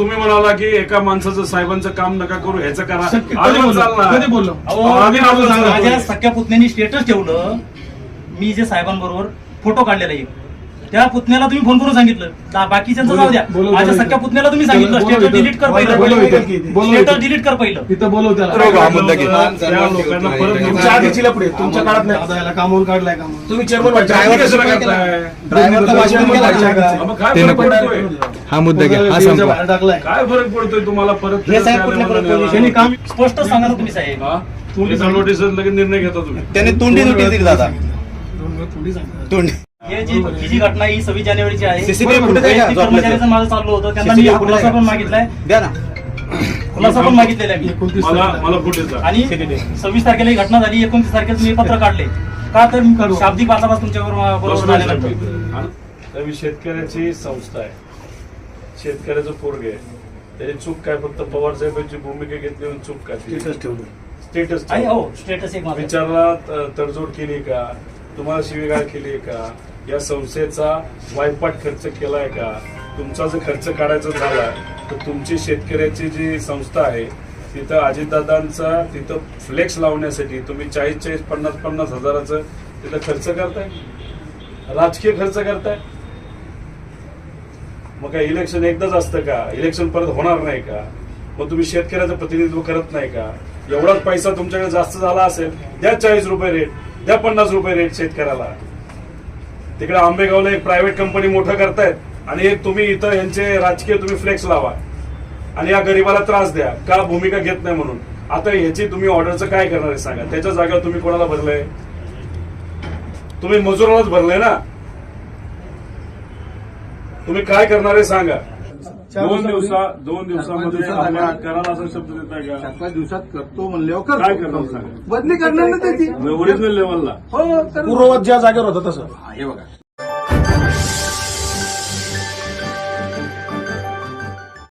तुम्ही म्हणाला की एका माणसाचं साहेबांचं काम नका करू ह्याचं करा कधी बोललो? चालणार. कधी सांगा. माझ्या सख्या पुतण्यानी स्टेटस ठेवलं मी जे साहेबांबरोबर फोटो काढलेला एक त्या पुतण्याला तुम्ही फोन करून सांगितलं. बाकीच्यांचं जाऊ द्या. माझ्या सख्या. पुतण्याला तुम्ही सांगितलं. स्टेटस. डिलीट कर पहिलं. स्टेटस डिलीट कर पहिलं. इथं बोलव त्याला. बरोबर. हा मुद्दा घे. त्या लोकांना परत तुमच्या आधीची लपडी आहे, तुमच्या काळात नाही. दादा याला कामावून काढलाय काम तुम्ही चेअरमन ड्रायव्हर हा, हा मुद्दा घ्या हा टाकलाय. काय फरक पडतोय तुम्हाला परत? हे साहेब काम? स्पष्ट सांगा तुम्ही साहेब. हा? पोलीस नोटीस लगेच निर्णय घेता तुम्ही. त्याने तोंडी नोटीस दिली दादा. तोंडी. हे जी ही जी घटना ही सव्वीस जानेवारीची आहे. CCTV फुटेज आहे का? वैयक्तिक कर्मचाऱ्याचं माझं चाललं होतं. त्यांना मी CCTV फुटेज खुलासा आहे पण का? मागितलाय. द्या ना. खुलासा पण मागितलेला आहे मी. एकोणतीस मला तारखेला. मला फुटेज आणि सव्वीस तारखेला ही घटना झाली एकोणतीस तारखेला तुम्ही पत्र काढले. का तर काढू. शाब्दिक वाचापास तुमच्यावर बरोबर आल्यानंतर त्यावेळी शेतकऱ्याची संस्था आहे. शेतकऱ्याचं पोरग आहे. त्याची चूक काय? फक्त पवार साहेबांची भूमिका घेतली म्हणून चूक काय? स्टेटस ठेवलं. स्टेटस आई हो स्टेटस एक माझं. विचारला त- तडजोड केली का? तुम्हाला शिवीगाळ केली का? या संस्थेचा वायपाट खर्च केलाय का? तुमचा जर खर्च काढायचा झाला तर तुमची शेतकऱ्याची जी संस्था आहे तिथं अजितदादांचा तिथं फ्लेक्स लावण्यासाठी तुम्ही चाळीस चाळीस पन्नास पन्नास हजाराचं तिथं खर्च करताय? राजकीय खर्च करताय? मग काय इलेक्शन एकदाच असतं का? इलेक्शन परत होणार नाही का? मग तुम्ही शेतकऱ्याचं प्रतिनिधित्व करत नाही का? एवढाच पैसा तुमच्याकडे जास्त झाला असेल द्या चाळीस रुपये रेट द्या पन्नास रुपये रेट शेतकऱ्याला. तिकडे आंबेगावला एक प्रायव्हेट कंपनी मोठं करतायत आणि एक तुम्ही इथं यांचे राजकीय तुम्ही फ्लेक्स लावा. आणि या गरीबाला त्रास द्या. का भूमिका घेत नाही म्हणून? आता ह्याची तुम्ही ऑर्डरचं काय करणार आहे सांगा. त्याच्या जागेवर तुम्ही कोणाला भरलंय? तुम्ही मजुरालाच भरलंय ना? तुम्ही काय करणार आहे सांगा. दोन दिवसा दोन दिवसामध्ये आपल्या कराला असा शब्द देताय का? चार पाच दिवसात करतो म्हणल्यावर काय करतो सांगा? बदली करणार ना त्याची. ओरिजिनल लेवलला हो तर पूर्ववत ज्या जागेवर होतं तसं. हे बघा.